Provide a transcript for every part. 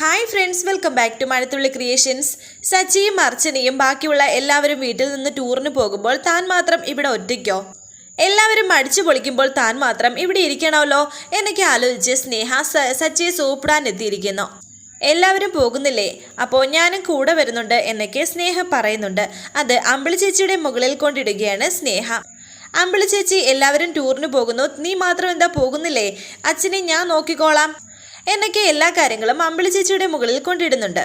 Hi friends welcome back to Mazhathulli creations സച്ചിയും അർച്ചനയും ബാക്കിയുള്ള എല്ലാവരും വീട്ടിൽ നിന്ന് ടൂറിന് പോകുമ്പോൾ താൻ മാത്രം ഇവിടെ ഒറ്റയ്ക്കോ? എല്ലാവരും മടിച്ചു പൊളിക്കുമ്പോൾ താൻ മാത്രം ഇവിടെ ഇരിക്കണമല്ലോ എന്നൊക്കെ ആലോചിച്ച് സ്നേഹ സച്ചിയെ സൂപ്പിടാൻ എത്തിയിരിക്കുന്നു. എല്ലാവരും പോകുന്നില്ലേ? അപ്പോൾ ഞാനും കൂടെ വരുന്നുണ്ട് എന്നൊക്കെ സ്നേഹ പറയുന്നുണ്ട്. അത് അമ്പിളി ചേച്ചിയുടെ മുകളിൽ കൊണ്ടിടുകയാണ് സ്നേഹ. അമ്പിളി ചേച്ചി എല്ലാവരും ടൂറിന് പോകുന്നു. നീ മാത്രം എന്താ പോകുന്നില്ലേ? അച്ഛനെ ഞാൻ നോക്കിക്കോളാം. എന്നൊക്കെ എല്ലാ കാര്യങ്ങളും അമ്പിളി ചേച്ചിയുടെ മുകളിൽ കൊണ്ടിടുന്നുണ്ട്.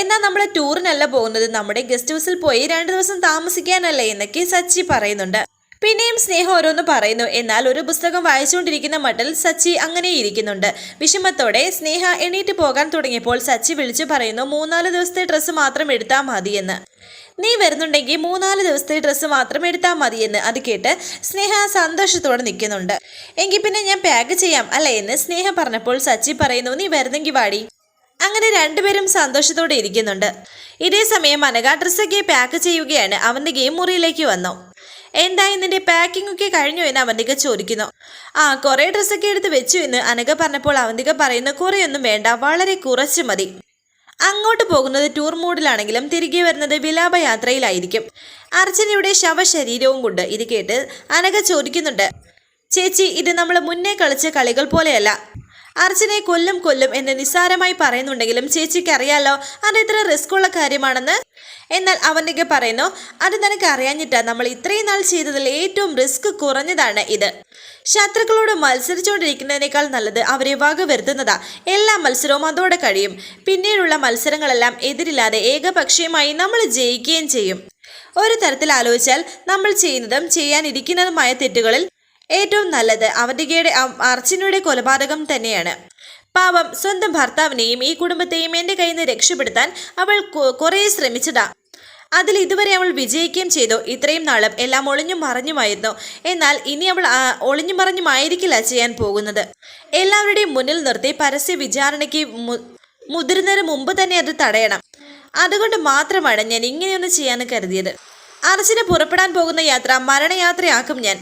എന്നാൽ നമ്മൾ ടൂറിനല്ല പോകുന്നത്. നമ്മുടെ ഗസ്റ്റ് ഹൗസിൽ പോയി രണ്ട് ദിവസം താമസിക്കാനല്ലേ എന്നൊക്കെ സച്ചി പറയുന്നുണ്ട്. പിന്നെയും സ്നേഹം ഓരോന്ന് പറയുന്നു. എന്നാൽ ഒരു പുസ്തകം വായിച്ചുകൊണ്ടിരിക്കുന്ന മട്ടിൽ സച്ചി അങ്ങനെ ഇരിക്കുന്നുണ്ട്. വിഷമത്തോടെ സ്നേഹ എണീറ്റ് പോകാൻ തുടങ്ങിയപ്പോൾ സച്ചി വിളിച്ചു പറയുന്നു മൂന്നാൽ ദിവസത്തെ ഡ്രസ്സ് മാത്രം എടുത്താൽ മതിയെന്ന്. നീ വരുന്നുണ്ടെങ്കിൽ മൂന്നാൽ ദിവസത്തെ ഡ്രസ്സ് മാത്രം എടുത്താൽ മതിയെന്ന് അത് കേട്ട് സ്നേഹ സന്തോഷത്തോടെ നിൽക്കുന്നുണ്ട്. എങ്കിൽ പിന്നെ ഞാൻ പാക്ക് ചെയ്യാം അല്ലേ എന്ന് സ്നേഹ പറഞ്ഞപ്പോൾ സച്ചി പറയുന്നു നീ വരുന്നെങ്കിൽ വാടി. അങ്ങനെ രണ്ടുപേരും സന്തോഷത്തോടെ ഇരിക്കുന്നുണ്ട്. ഇതേ സമയം അനഘ ഡ്രസ്സൊക്കെ പാക്ക് ചെയ്യുകയാണ്. അവന്തികയും മുറിയിലേക്ക് വന്നു. എന്തായി നിന്റെ പാക്കിംഗ് ഒക്കെ കഴിഞ്ഞു എന്ന് അവന്തിക ചോദിക്കുന്നു. ആ കുറേ ഡ്രസ്സൊക്കെ എടുത്ത് വെച്ചു എന്ന് അനഘ പറഞ്ഞപ്പോൾ അവന്തിക പറയുന്നു കുറേയൊന്നും വേണ്ട വളരെ കുറച്ച് മതി. അങ്ങോട്ട് പോകുന്നത് ടൂർ മൂഡിലാണെങ്കിലും തിരികെ വരുന്നത് വിലാപയാത്രയിലായിരിക്കും അർച്ചനയുടെ ശവശരീരവും കൊണ്ട് ഇത് കേട്ട് അനഘ ചോദിക്കുന്നുണ്ട് ചേച്ചി ഇത് നമ്മൾ മുന്നേ കളിച്ച കളികൾ പോലെയല്ല. അർച്ചനെ കൊല്ലും കൊല്ലും എന്ന് നിസ്സാരമായി പറയുന്നുണ്ടെങ്കിലും ചേച്ചിക്ക് അറിയാലോ അത് ഇത്ര റിസ്ക് ഉള്ള കാര്യമാണെന്ന്? എന്നാൽ അവന്റെ പറയുന്നു അത് നിനക്ക് അറിയാഞ്ഞിട്ടാ നമ്മൾ ഇത്രയും നാൾ ചെയ്തതിൽ ഏറ്റവും റിസ്ക് കുറഞ്ഞതാണ് ഇത്. ശത്രുക്കളോട് മത്സരിച്ചുകൊണ്ടിരിക്കുന്നതിനേക്കാൾ നല്ലത് അവരെ വകവരുത്തുന്നതാ. എല്ലാ മത്സരവും അതോടെ കഴിയും. പിന്നീടുള്ള മത്സരങ്ങളെല്ലാം എതിരില്ലാതെ ഏകപക്ഷീയമായി നമ്മൾ ജയിക്കുകയും ചെയ്യും. ഒരു തരത്തിൽ ആലോചിച്ചാൽ നമ്മൾ ചെയ്യുന്നതും ചെയ്യാനിരിക്കുന്നതുമായ തെറ്റുകളിൽ ഏറ്റവും നല്ലത് അവന്തികയുടെ അർച്ചനയുടെ കൊലപാതകം തന്നെയാണ്. പാവം സ്വന്തം ഭർത്താവിനെയും ഈ കുടുംബത്തെയും എന്റെ കയ്യിൽ നിന്ന് രക്ഷപ്പെടുത്താൻ അവൾ കുറേ ശ്രമിച്ചതാ. അതിൽ ഇതുവരെ അവൾ വിജയിക്കുകയും ചെയ്തു. ഇത്രയും നാളും എല്ലാം ഒളിഞ്ഞു മറഞ്ഞുമായിരുന്നു. എന്നാൽ ഇനി അവൾ ഒളിഞ്ഞു മറഞ്ഞുമായിരിക്കില്ല ചെയ്യാൻ പോകുന്നത്. എല്ലാവരുടെയും മുന്നിൽ നിർത്തി പരസ്യ വിചാരണയ്ക്ക് മുതിരുന്നതിന് മുമ്പ് തന്നെ അത് തടയണം. അതുകൊണ്ട് മാത്രമാണ് ഞാൻ ഇങ്ങനെയൊന്ന് ചെയ്യാൻ കരുതിയത്. അർച്ചന പുറപ്പെടാൻ പോകുന്ന യാത്ര മരണയാത്രയാക്കും ഞാൻ.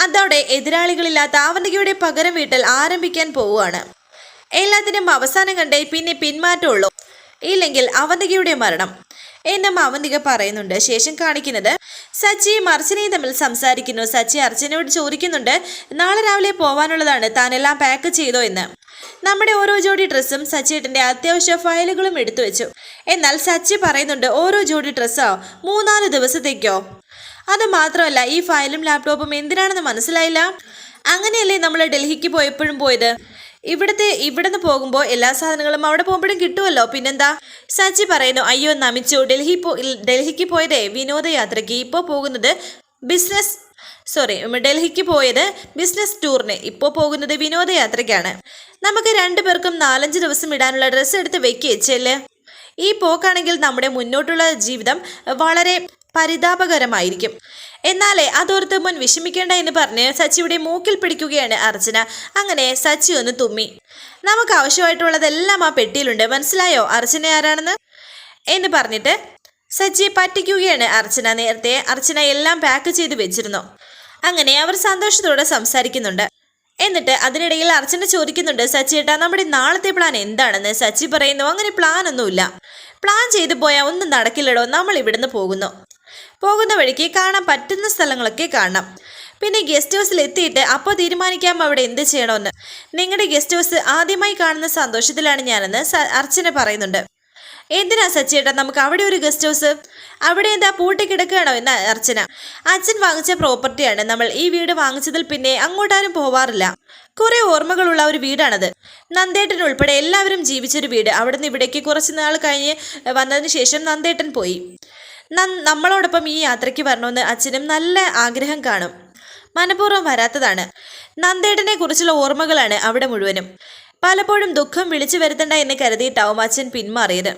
അതോടെ എതിരാളികളില്ലാത്ത ആവന്തികയുടെ പകരം വീട്ടൽ ആരംഭിക്കാൻ പോവുകയാണ്. എല്ലാത്തിനും അവസാനം കണ്ടേ പിന്നെ പിന്മാറ്റമുള്ളൂ. ഇല്ലെങ്കിൽ അവന്തികയുടെ മരണം. എന്നും അവന്തിക പറയുന്നുണ്ട്. ശേഷം കാണിക്കുന്നത് സച്ചിയും അർച്ചനയും തമ്മിൽ സംസാരിക്കുന്നു. സച്ചി അർച്ചനയോട് ചോദിക്കുന്നുണ്ട് നാളെ രാവിലെ പോവാനുള്ളതാണ്. താനെല്ലാം പാക്ക് ചെയ്തോ എന്ന്. നമ്മുടെ ഓരോ ജോഡി ഡ്രസ്സും സച്ചിയേട്ടന്റെ അത്യാവശ്യ ഫയലുകളും എടുത്തു വെച്ചു. എന്നാൽ സച്ചി പറയുന്നുണ്ട് ഓരോ ജോഡി ഡ്രസ്സോ? മൂന്നാൽ ദിവസത്തേക്കോ? അത് മാത്രമല്ല ഈ ഫയലും ലാപ്ടോപ്പും എന്തിനാണെന്ന് മനസ്സിലായില്ല? അങ്ങനെയല്ലേ നമ്മൾ ഡൽഹിക്ക് പോയപ്പോഴും പോയത്? ഇവിടുത്തെ ഇവിടുന്ന് പോകുമ്പോൾ എല്ലാ സാധനങ്ങളും അവിടെ പോകുമ്പോഴും കിട്ടുമല്ലോ പിന്നെന്താ? സച്ചി പറയുന്നു അയ്യോ നമിച്ചു ഡൽഹി പോ ഡൽഹിക്ക് പോയതേ വിനോദയാത്രയ്ക്ക് ഇപ്പോൾ പോകുന്നത് ബിസിനസ് സോറി ഡൽഹിക്ക് പോയത് ബിസിനസ് ടൂറിന് ഇപ്പോൾ പോകുന്നത് വിനോദയാത്രയ്ക്കാണ്. നമുക്ക് രണ്ടു പേർക്കും നാലഞ്ച് ദിവസം ഇടാനുള്ള ഡ്രസ്സ് എടുത്ത് വെക്കുകയച്ചല്ലേ ചെല്ല്. ഈ പോക്കാണെങ്കിൽ നമ്മുടെ മുന്നോട്ടുള്ള ജീവിതം വളരെ പരിതാപകരമായിരിക്കും. എന്നാലേ അതോർത്ത് മുൻ വിഷമിക്കേണ്ട എന്ന് പറഞ്ഞ് സച്ചിയുടെ മൂക്കിൽ പിടിക്കുകയാണ് അർച്ചന. അങ്ങനെ സച്ചി ഒന്ന് തുമ്മി. നമുക്ക് ആവശ്യമായിട്ടുള്ളതെല്ലാം ആ പെട്ടിയിലുണ്ട്. മനസ്സിലായോ അർച്ചന ആരാണെന്ന്? എന്ന് പറഞ്ഞിട്ട് സച്ചിയെ പറ്റിക്കുകയാണ് അർച്ചന നേരത്തെ. അർച്ചന എല്ലാം പാക്ക് ചെയ്ത് വെച്ചിരുന്നു. അങ്ങനെ അവർ സന്തോഷത്തോടെ സംസാരിക്കുന്നുണ്ട്. എന്നിട്ട് അതിനിടയിൽ അർച്ചന ചോദിക്കുന്നുണ്ട് സച്ചിയേട്ടാ നമ്മുടെ നാളത്തെ പ്ലാൻ എന്താണെന്ന്? സച്ചി പറയുന്നു അങ്ങനെ പ്ലാൻ ഒന്നുമില്ല. പ്ലാൻ ചെയ്തു പോയാൽ ഒന്നും നടക്കില്ലടോ. നമ്മൾ ഇവിടുന്ന് പോകുന്നു. പോകുന്ന വഴിക്ക് കാണാൻ പറ്റുന്ന സ്ഥലങ്ങളൊക്കെ കാണാം. പിന്നെ ഗസ്റ്റ് ഹൗസിൽ എത്തിയിട്ട് അപ്പോൾ തീരുമാനിക്കാം അവിടെ എന്ത് ചെയ്യണമെന്ന്. നിങ്ങളുടെ ഗസ്റ്റ് ഹൗസ് ആദ്യമായി കാണുന്ന സന്തോഷത്തിലാണ് ഞാനെന്ന് അർച്ചന പറയുന്നുണ്ട്. എന്തിനാ സച്ചിയേട്ടാ നമുക്ക് അവിടെ ഒരു ഗസ്റ്റ് ഹൗസ്? അവിടെ എന്താ പൂട്ടി കിടക്കുകയാണോ എന്ന് അർച്ചന. അച്ഛൻ വാങ്ങിച്ച പ്രോപ്പർട്ടിയാണ്. നമ്മൾ ഈ വീട് വാങ്ങിച്ചതിൽ പിന്നെ അങ്ങോട്ടാരും പോവാറില്ല. കുറെ ഓർമ്മകളുള്ള ഒരു വീടാണത്. നന്ദേട്ടൻ ഉൾപ്പെടെ എല്ലാവരും ജീവിച്ചൊരു വീട്. അവിടുന്ന് ഇവിടേക്ക് കുറച്ച് നാൾ കഴിഞ്ഞ് വന്നതിന് ശേഷം നന്ദേട്ടൻ പോയി. നമ്മളോടൊപ്പം ഈ യാത്രയ്ക്ക് വരണമെന്ന് അച്ഛനും നല്ല ആഗ്രഹം കാണും. മനഃപൂർവം വരാത്തതാണ്. നന്ദേട്ടനെ കുറിച്ചുള്ള ഓർമ്മകളാണ് അവിടെ മുഴുവനും. പലപ്പോഴും ദുഃഖം വിളിച്ചു വരുത്തണ്ട എന്ന് കരുതിയിട്ടാവും അച്ഛൻ പിന്മാറിയത്.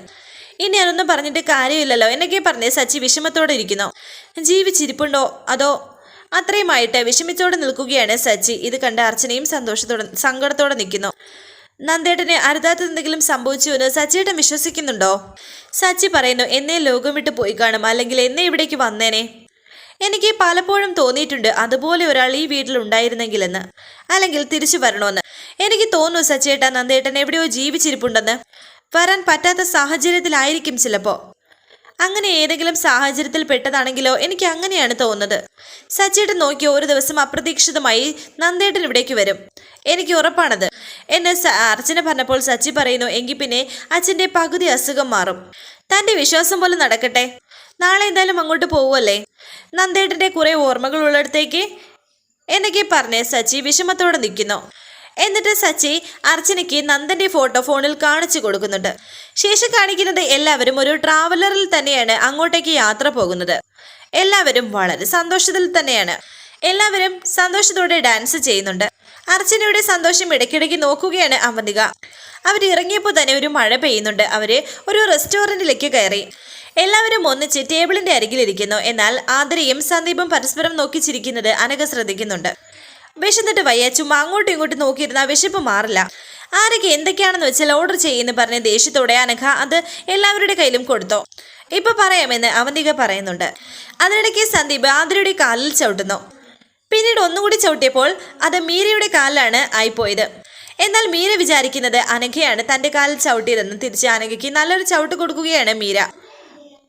ഇനി അതൊന്നും പറഞ്ഞിട്ട് കാര്യമില്ലല്ലോ. എന്നൊക്കെ പറഞ്ഞ് സച്ചി വിഷമത്തോടെ ഇരിക്കുന്നു. ജീവിച്ചിരിപ്പുണ്ടോ? അതോ അത്രയുമായിട്ട് വിഷമിച്ചോടെ നിൽക്കുകയാണ് സച്ചി. ഇത് കണ്ട അർച്ചനയും സന്തോഷത്തോടെ സങ്കടത്തോടെ നിൽക്കുന്നു. നന്ദേട്ടന് അരുതാത്ത എന്തെങ്കിലും സംഭവിച്ചു എന്ന് സച്ചിയേട്ടൻ വിശ്വസിക്കുന്നുണ്ടോ? സച്ചി പറയുന്നു എന്നെ ലോകം വിട്ട് പോയി കാണും അല്ലെങ്കിൽ എന്നെ ഇവിടേക്ക് വന്നേനെ. എനിക്ക് പലപ്പോഴും തോന്നിയിട്ടുണ്ട് അതുപോലെ ഒരാൾ ഈ വീട്ടിൽ ഉണ്ടായിരുന്നെങ്കിലെന്ന്. അല്ലെങ്കിൽ തിരിച്ചു വരണമെന്ന്. എനിക്ക് തോന്നുന്നു സച്ചേട്ട നന്ദേട്ടൻ എവിടെയോ ജീവിച്ചിരിപ്പുണ്ടെന്ന്. വരാൻ പറ്റാത്ത സാഹചര്യത്തിലായിരിക്കും ചിലപ്പോൾ അങ്ങനെ ഏതെങ്കിലും സാഹചര്യത്തിൽ പെട്ടതാണെങ്കിലോ എനിക്ക് അങ്ങനെയാണ് തോന്നുന്നത്. സച്ചിയേട്ടൻ നോക്കി ഒരു ദിവസം അപ്രതീക്ഷിതമായി നന്ദേട്ടൻ ഇവിടേക്ക് വരും. എനിക്ക് ഉറപ്പാണത്. എന്നെ അർച്ചന പറഞ്ഞപ്പോൾ സച്ചി പറയുന്നു എങ്കിൽ പിന്നെ അച്ഛന്റെ പകുതി അസുഖം മാറും. തന്റെ വിശ്വാസം പോലെ നടക്കട്ടെ. നാളെ എന്തായാലും അങ്ങോട്ട് പോവുമല്ലേ നന്ദേട്ടന്റെ കുറേ ഓർമ്മകൾ ഉള്ളിടത്തേക്ക്? എന്നൊക്കെ പറഞ്ഞ് സച്ചി വിഷമത്തോടെ നിൽക്കുന്നു. എന്നിട്ട് സച്ചി അർച്ചനയ്ക്ക് നന്ദന്റെ ഫോട്ടോ ഫോണിൽ കാണിച്ചു കൊടുക്കുന്നുണ്ട്. ശേഷം കാണിക്കുന്നത് എല്ലാവരും ഒരു ട്രാവലറിൽ തന്നെയാണ് അങ്ങോട്ടേക്ക് യാത്ര പോകുന്നത്. എല്ലാവരും വളരെ സന്തോഷത്തിൽ തന്നെയാണ്. എല്ലാവരും സന്തോഷത്തോടെ ഡാൻസ് ചെയ്യുന്നുണ്ട്. അർച്ചനയുടെ സന്തോഷം ഇടയ്ക്കിടയ്ക്ക് നോക്കുകയാണ് അവന്തിക അവർ ഇറങ്ങിയപ്പോൾ തന്നെ ഒരു മഴ പെയ്യുന്നുണ്ട്. അവർ ഒരു റെസ്റ്റോറന്റിലേക്ക് കയറി. എല്ലാവരും ഒന്നിച്ച് ടേബിളിന്റെ അരികിലിരിക്കുന്നു എന്നാൽ ആതിരയും സന്ദീപും പരസ്പരം നോക്കി ചിരിക്കുന്നത് അനഘ ശ്രദ്ധിക്കുന്നുണ്ട്. വിശന്നിട്ട് വയ്യ ചുമ്മാ അങ്ങോട്ടും ഇങ്ങോട്ടും നോക്കിയിരുന്ന വിശപ്പ് മാറില്ല. ആരൊക്കെ എന്തൊക്കെയാണെന്ന് വെച്ചാൽ ഓർഡർ ചെയ്യുമെന്ന് പറഞ്ഞ് ദേഷ്യത്തോടെ അനഘ അത് എല്ലാവരുടെ കയ്യിലും കൊടുത്തു. ഇപ്പൊ പറയാമെന്ന് അവന്തിക പറയുന്നുണ്ട്. അതിനിടയ്ക്ക് സന്ദീപ് ആതിരയുടെ കാലിൽ ചവിട്ടുന്നു. പിന്നീട് ഒന്നുകൂടി ചവിട്ടിയപ്പോൾ അത് മീരയുടെ കാലിലാണ് ആയിപ്പോയത്. എന്നാൽ മീര വിചാരിക്കുന്നത് അനഘയാണ് തന്റെ കാലിൽ ചവിട്ടിയതെന്ന് തിരിച്ച് അനഘയ്ക്ക് നല്ലൊരു ചവിട്ട് കൊടുക്കുകയാണ് മീര.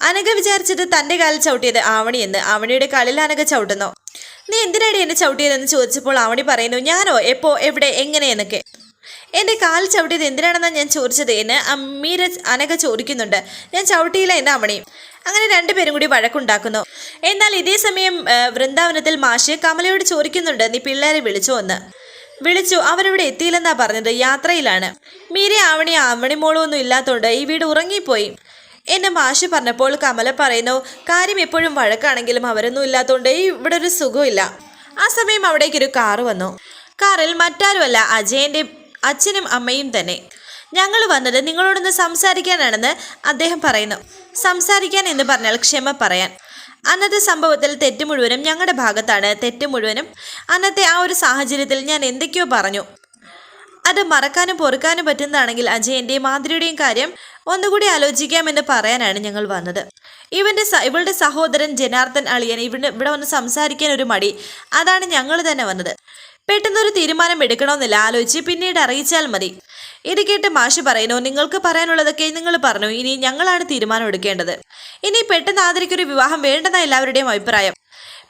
അനഘ വിചാരിച്ചത് തന്റെ കാലിൽ ചവിട്ടിയത് ആവണിയെന്ന് ആവണിയുടെ കാലിൽ അനഘ ചവിട്ടുന്നു. നീ എന്തിനാടി എന്നെ ചവിട്ടിയതെന്ന് ചോദിച്ചപ്പോൾ ആവണി പറയുന്നു ഞാനോ? എപ്പോ? എവിടെ? എങ്ങനെ? എന്റെ കാൽ ചവിട്ടിയത് എന്തിനാണെന്നാണ് ഞാൻ ചോദിച്ചത് എന്ന് അമ്മീര അനക ചോദിക്കുന്നുണ്ട്. ഞാൻ ചവിട്ടിയില്ല എന്റെ അവണി അങ്ങനെ രണ്ടുപേരും കൂടി വഴക്കുണ്ടാക്കുന്നു. എന്നാൽ ഇതേ സമയം വൃന്ദാവനത്തിൽ മാഷ് കമലയോട് ചോദിക്കുന്നുണ്ട് നീ പിള്ളേരെ വിളിച്ചോ എന്ന്? വിളിച്ചു അവരിവിടെ എത്തിയില്ലെന്നാ പറഞ്ഞത് യാത്രയിലാണ്. മീര ആവണി ആവണി മോളൊന്നും ഇല്ലാത്തോണ്ട് ഈ വീട് ഉറങ്ങിപ്പോയി. എന്നെ മാഷ് പറഞ്ഞപ്പോൾ കമല പറയുന്നു കാര്യം എപ്പോഴും വഴക്കാണെങ്കിലും അവരൊന്നും ഇല്ലാത്തതുകൊണ്ട് ഇവിടെ ഒരു സുഖമില്ല ആ സമയം അവിടേക്കൊരു കാറ് വന്നു. കാറിൽ മറ്റാരുമല്ല അജയന്റെ അച്ഛനും അമ്മയും തന്നെ. ഞങ്ങൾ വന്നത് നിങ്ങളോടൊന്ന് സംസാരിക്കാനാണെന്ന് അദ്ദേഹം പറയുന്നു. സംസാരിക്കാൻ എന്ന് പറഞ്ഞാൽ ക്ഷമ പറയാൻ. അന്നത്തെ സംഭവത്തിൽ തെറ്റ് മുഴുവനും ഞങ്ങളുടെ ഭാഗത്താണ്. തെറ്റ് മുഴുവനും അന്നത്തെ ആ ഒരു സാഹചര്യത്തിൽ ഞാൻ എന്തൊക്കെയോ പറഞ്ഞു. അത് മറക്കാനും പൊറുക്കാനും പറ്റുന്നതാണെങ്കിൽ അജയന്റെയും മാതിരിയുടെയും കാര്യം ഒന്നുകൂടി ആലോചിക്കാമെന്ന് പറയാനാണ് ഞങ്ങൾ വന്നത്. ഇവന്റെ ഇവളുടെ സഹോദരൻ ജനാർദ്ദൻ അളിയൻ ഇവിടെ ഇവിടെ വന്ന് സംസാരിക്കാൻ ഒരു മടി. അതാണ് ഞങ്ങൾ തന്നെ വന്നത്. പെട്ടെന്നൊരു തീരുമാനം എടുക്കണമെന്നില്ല. ആലോചിച്ച് പിന്നീട് അറിയിച്ചാൽ മതി. ഇത് കേട്ട് മാഷി പറയുന്നു നിങ്ങൾക്ക് പറയാനുള്ളതൊക്കെ നിങ്ങൾ പറഞ്ഞു. ഇനി ഞങ്ങളാണ് തീരുമാനം എടുക്കേണ്ടത്. ഇനി പെട്ടെന്ന് ആദരിക്കൊരു വിവാഹം വേണ്ടെന്ന എല്ലാവരുടെയും അഭിപ്രായം.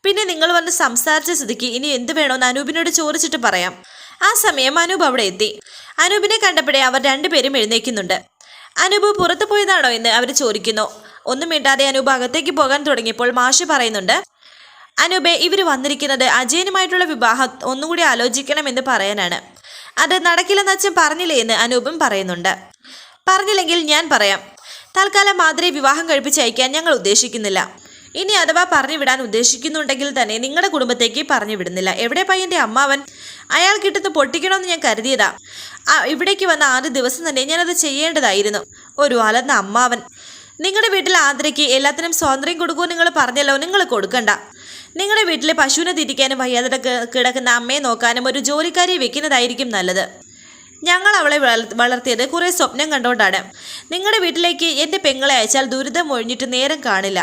പിന്നെ നിങ്ങൾ വന്ന് സംസാരിച്ച സ്ഥിതിക്ക് ഇനി എന്ത് വേണമെന്ന് അനൂപിനോട് ചോദിച്ചിട്ട് പറയാം. ആ സമയം അനൂപ് അവിടെ എത്തി. അനൂപിനെ കണ്ടപ്പോഴേ അവർ രണ്ടുപേരും എഴുന്നേക്കുന്നുണ്ട് അനൂപ് പുറത്തു പോയതാണോ? എന്ന് അവർ ചോദിക്കുന്നു. ഒന്നും മിണ്ടാതെ അനൂപ് അകത്തേക്ക് പോകാൻ തുടങ്ങിയപ്പോൾ മാഷി പറയുന്നുണ്ട് അനൂപെ ഇവർ വന്നിരിക്കുന്നത് അജയനുമായിട്ടുള്ള വിവാഹം ഒന്നുകൂടി ആലോചിക്കണമെന്ന് പറയാനാണ്. അത് നടക്കില്ലെന്ന് അച്ഛൻ പറഞ്ഞില്ലേ എന്ന് അനൂപും പറയുന്നുണ്ട്. പറഞ്ഞില്ലെങ്കിൽ ഞാൻ പറയാം. തൽക്കാലം മാതിരി വിവാഹം കഴിപ്പിച്ച് അയക്കാൻ ഞങ്ങൾ ഉദ്ദേശിക്കുന്നില്ല. ഇനി അഥവാ പറഞ്ഞു വിടാൻ ഉദ്ദേശിക്കുന്നുണ്ടെങ്കിൽ തന്നെ നിങ്ങളുടെ കുടുംബത്തേക്ക് പറഞ്ഞു വിടുന്നില്ല. എവിടെ പയ്യന്റെ അമ്മാവൻ? അയാൾ കിട്ടുന്ന പൊട്ടിക്കണമെന്ന് ഞാൻ കരുതിയതാ. ഇവിടേക്ക് വന്ന ആദ്യ ദിവസം തന്നെ ഞാനത് ചെയ്യേണ്ടതായിരുന്നു. ഒരു അലന്ന അമ്മാവൻ. നിങ്ങളുടെ വീട്ടിൽ ആതിരയ്ക്ക് എല്ലാത്തിനും സ്വാതന്ത്ര്യം കൊടുക്കുമോ നിങ്ങൾ പറഞ്ഞല്ലോ. നിങ്ങൾ കൊടുക്കണ്ട. നിങ്ങളുടെ വീട്ടിലെ പശുവിനെ തിരിക്കാനും വയ്യാതെ കിടക്കുന്ന അമ്മയെ നോക്കാനും ഒരു ജോലിക്കാരിയെ വെക്കുന്നതായിരിക്കും നല്ലത്. ഞങ്ങൾ അവളെ വളർത്തിയത് കുറെ സ്വപ്നം കണ്ടുകൊണ്ടാണ്. നിങ്ങളുടെ വീട്ടിലേക്ക് എന്റെ പെങ്ങളെ അയച്ചാൽ ദുരിതം ഒഴിഞ്ഞിട്ട് നേരം കാണില്ല.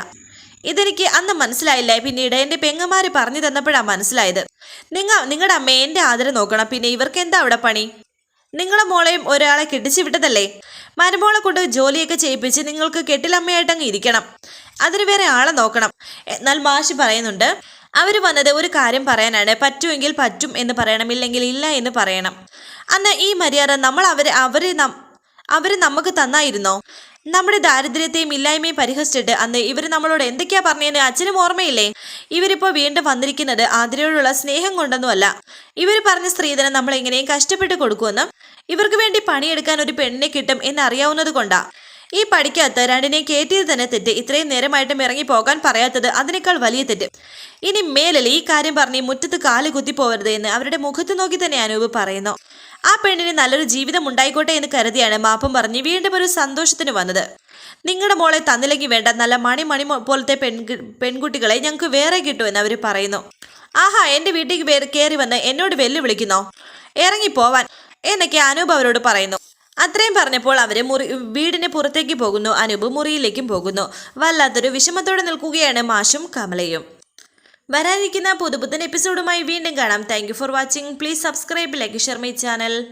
ഇതെനിക്ക് അന്ന് മനസ്സിലായില്ല. പിന്നീട് എന്റെ പെങ്ങന്മാര് പറഞ്ഞു തന്നപ്പോഴാണ് മനസ്സിലായത്. നിങ്ങ നിങ്ങളുടെ അമ്മയെ എന്റെ ആദരം നോക്കണം. പിന്നെ ഇവർക്ക് എന്താ അവിടെ പണി? നിങ്ങളെ മോളെയും ഒരാളെ കെട്ടിച്ചു വിട്ടതല്ലേ? മരുമോളെ കൊണ്ട് ജോലിയൊക്കെ ചെയ്യിപ്പിച്ച് നിങ്ങൾക്ക് കെട്ടിലമ്മയായിട്ടങ്ങ് ഇരിക്കണം. അതിന് വേറെ ആളെ നോക്കണം. എന്നാൽ മാഷി പറയുന്നുണ്ട് അവർ വന്നത് ഒരു കാര്യം പറയാനാണ്. പറ്റുമെങ്കിൽ പറ്റും എന്ന് പറയണം. ഇല്ലെങ്കിൽ ഇല്ല എന്ന് പറയണം. അന്ന് ഈ മര്യാദ നമ്മൾ അവരെ അവരെ അവർ നമുക്ക് തന്നായിരുന്നോ? നമ്മുടെ ദാരിദ്ര്യത്തെയും ഇല്ലായ്മയും പരിഹസിച്ചിട്ട് അന്ന് ഇവർ നമ്മളോട് എന്തൊക്കെയാ പറഞ്ഞതെന്ന് അച്ഛനും ഓർമ്മയില്ലേ? ഇവരിപ്പോൾ വീണ്ടും വന്നിരിക്കുന്നത് ആതിരയോടുള്ള സ്നേഹം കൊണ്ടൊന്നുമല്ല. ഇവർ പറഞ്ഞ സ്ത്രീധനം നമ്മൾ എങ്ങനെയും കഷ്ടപ്പെട്ട് കൊടുക്കുമെന്നും ഇവർക്ക് വേണ്ടി പണിയെടുക്കാൻ ഒരു പെണ്ണിനെ കിട്ടും എന്നറിയാവുന്നത് കൊണ്ടാ. ഈ പഠിക്കാത്ത രണ്ടിനെയും കയറ്റിയത് തന്നെ തെറ്റ്. ഇത്രയും നേരമായിട്ടും ഇറങ്ങി പോകാൻ പറയാത്തത് അതിനേക്കാൾ വലിയ തെറ്റ്. ഇനി മേലിൽ ഈ കാര്യം പറഞ്ഞ് മുറ്റത്ത് കാൽ കുത്തിപ്പോവരുത് എന്ന് അവരുടെ മുഖത്ത് നോക്കി തന്നെ അനൂപ് പറയുന്നു. ആ പെണ്ണിന് നല്ലൊരു ജീവിതം ഉണ്ടായിക്കോട്ടെ എന്ന് കരുതിയാണ് മാപ്പും പറഞ്ഞ് വീണ്ടും ഒരു സന്തോഷത്തിന് വന്നത്. നിങ്ങളുടെ മോളെ തന്നില്ലെങ്കിൽ വേണ്ട. നല്ല മണി മണി പോലത്തെ പെൺ പെൺകുട്ടികളെ ഞങ്ങൾക്ക് വേറെ കിട്ടുമെന്ന് അവർ പറയുന്നു. ആഹാ എന്റെ വീട്ടിൽ കയറി വന്ന് എന്നോട് വെല്ലുവിളിക്കുന്നോ? ഇറങ്ങിപ്പോവാൻ എന്നൊക്കെ അനൂപ് അവരോട് പറയുന്നു. അത്രയും പറഞ്ഞപ്പോൾ അവർ മുറി വീടിന് പുറത്തേക്ക് പോകുന്നു. അനൂപ് മുറിയിലേക്കും പോകുന്നു. വല്ലാത്തൊരു വിഷമത്തോടെ നിൽക്കുകയാണ് മാഷും കമലയും. വരാനിരിക്കുന്ന പുതുപുത്തൻ എപ്പിസോഡുമായി വീണ്ടും കാണാം. Thank for watching please subscribe like share my channel